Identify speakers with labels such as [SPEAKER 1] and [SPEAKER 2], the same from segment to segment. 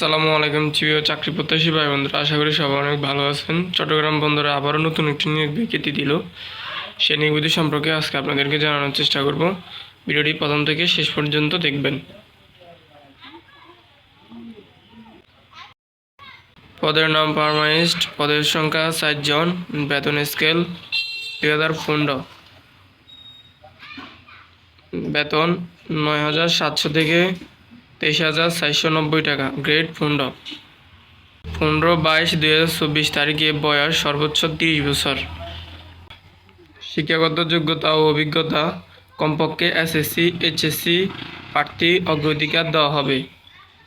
[SPEAKER 1] আসসালামু আলাইকুম প্রিয় চাকরি প্রত্যাশী ভাই বন্ধুরা আশা করি সবাই অনেক ভালো আছেন। চট্টগ্রাম বন্দরে আবারও নতুন একটি নিয়োগ বিজ্ঞপ্তি দিল। সেই নিয়োগ বিধি সম্পর্কে আজকে আপনাদেরকে জানানোর চেষ্টা করব। ভিডিওটি প্রথম থেকে শেষ পর্যন্ত দেখবেন। পদের নাম পারমানিস্ট পদের সংখ্যা জন বেতন স্কেল দুই হাজার পনেরো। বেতন নয় হাজার সাতশো থেকে তেইশ হাজার চারশো নব্বই টাকা। গ্রেড পনেরো। পনেরো বাইশ দুই হাজার চব্বিশ তারিখে বয়স সর্বোচ্চ তিরিশ বছর। শিক্ষাগত যোগ্যতা ও অভিজ্ঞতা কমপক্ষে এসএসসি, এইচএসসি প্রার্থী অগ্রাধিকার দেওয়া হবে।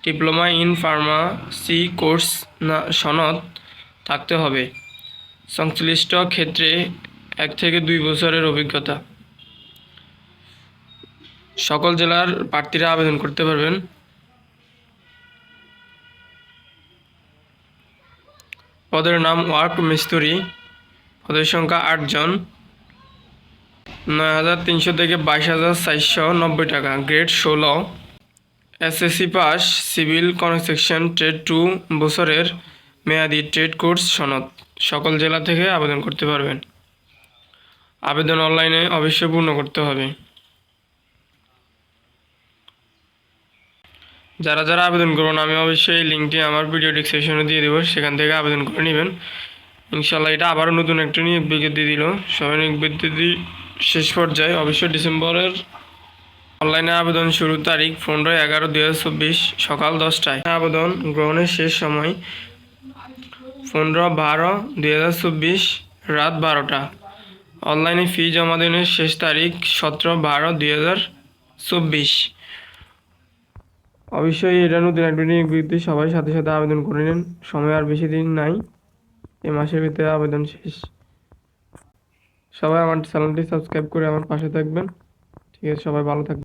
[SPEAKER 1] ডিপ্লোমা ইন ফার্মাসি কোর্স না, সনদ থাকতে হবে। সংশ্লিষ্ট ক্ষেত্রে এক থেকে দুই বছরের অভিজ্ঞতা। সকল জেলার প্রার্থীরা আবেদন করতে পারবেন। পদের নাম ওয়ার্ক মিস্ত্রি। পদের সংখ্যা আটজন নয় হাজার তিনশো থেকে বাইশ হাজার চারশো নব্বই টাকা। গ্রেড ষোলো। SSC pass, civil, construction, trade two বছরের মেয়াদি ট্রেড কোর্স সনদ। সকল জেলা থেকে আবেদন করতে পারবেন। আবেদন অনলাইনে অবশ্যই পূর্ণ করতে হবে। যারা যারা আবেদন করুন আমি অবশ্যই এই লিঙ্কটি আমার ভিডিও ডিসক্রিপশনে দিয়ে দেবো, সেখান থেকে আবেদন করে নেবেন। ইনশাল্লাহ এটা আবারও নতুন একটা নিয়োগ বিজ্ঞপ্তি দিল। সবাই নিয়োগ বিজ্ঞপ্তি শেষ পর্যায়ে, অবশ্যই ডিসেম্বরের অনলাইনে আবেদন শুরুর তারিখ পনেরো এগারো চব্বিশ, সকাল দশটায়। আবেদন গ্রহণের শেষ সময় পনেরো বারো চব্বিশ, রাত বারোটা। অনলাইনে ফি জমা দেওয়ার শেষ তারিখ সতেরো বারো দুই হাজার চব্বিশ। অবশ্যই এটা নতুন অ্যাডমিটিং বিরুদ্ধে সবাই সাথে সাথে আবেদন করে নিন। সময় আর বেশি দিন নাই। এ মাসের ভিতরে আবেদন শেষ। সবাই আমার চ্যানেলটি সাবস্ক্রাইব করে আমার পাশে থাকবেন। ঠিক আছে, সবাই ভালো থাকবেন।